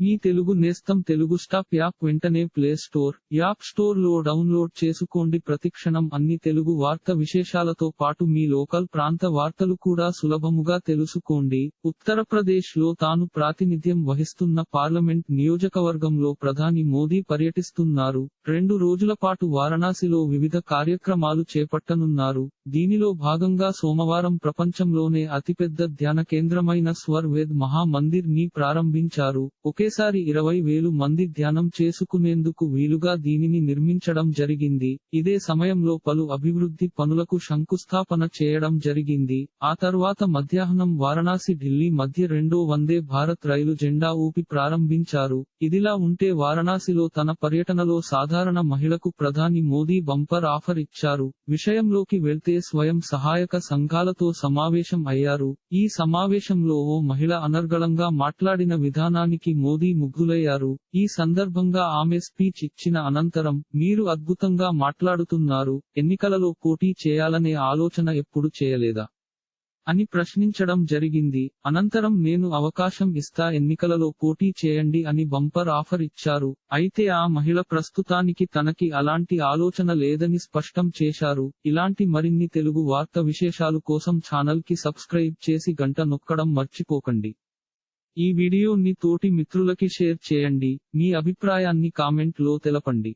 మీ తెలుగు నేస్తం Telugu stop app వెంటనే play store app స్టోర్లో డౌన్లోడ్ చేసుకోండి. ప్రతిక్షణం అన్ని తెలుగు వార్త విశేషాలతో పాటు మీ లోకల్ ప్రాంత వార్తలు కూడా సులభముగా తెలుసుకోండి. ఉత్తరప్రదేశ్లో తాను ప్రాతినిధ్యం వహిస్తున్న పార్లమెంట్ నియోజకవర్గంలో ప్రధాని మోదీ పర్యటిస్తున్నారు. రెండు రోజుల పాటు వారణాసిలో వివిధ కార్యక్రమాలు చేపట్టనున్నారు. దీనిలో భాగంగా సోమవారం ప్రపంచంలోనే అతిపెద్ద ధ్యాన కేంద్రమైన స్వర్ వేద్ మహా మందిర్ని ప్రారంభించారు. ఒకేసారి ఇరవై వేలు మంది ధ్యానం చేసుకునేందుకు వీలుగా దీనిని నిర్మించడం జరిగింది. ఇదే సమయంలో పలు అభివృద్ధి పనులకు శంకుస్థాపన చేయడం జరిగింది. ఆ తర్వాత మధ్యాహ్నం వారణాసి ఢిల్లీ మధ్య రెండో వందే భారత్ రైలు జెండా ఊపి ప్రారంభించారు. ఇదిలా ఉంటే వారణాసిలో తన పర్యటనలో సాధారణ మహిళకు ప్రధాని మోదీ బంపర్ ఆఫర్ ఇచ్చారు. విషయంలోకి వెళ్తే స్వయం సహాయక సంఘాలతో సమావేశం అయ్యారు. ఈ సమావేశంలో ఓ మహిళ అనర్గళంగా మాట్లాడిన విధానానికి మోదీ ముగ్గులయ్యారు ఈ సందర్భంగా ఆమె స్పీచ్ ఇచ్చిన అనంతరం మీరు అద్భుతంగా మాట్లాడుతున్నారు. ఎన్నికలలో పోటీ చేయాలనే ఆలోచన ఎప్పుడు చేయలేదా? అని ప్రశ్నించడం జరిగింది. అనంతరం నేను అవకాశం ఇస్తా ఎన్నికలలో పోటీ చేయండి అని బంపర్ ఆఫర్ ఇచ్చారు. అయితే ఆ మహిళ ప్రస్తుతానికి తనకి అలాంటి ఆలోచన లేదని స్పష్టం చేశారు. ఇలాంటి మరిన్ని తెలుగు వార్త విశేషాలు కోసం ఛానల్కి సబ్స్క్రైబ్ చేసి గంట నొక్కడం మర్చిపోకండి. ఈ వీడియోని తోటి మిత్రులకి షేర్ చేయండి. మీ అభిప్రాయాన్ని కామెంట్లో తెలపండి.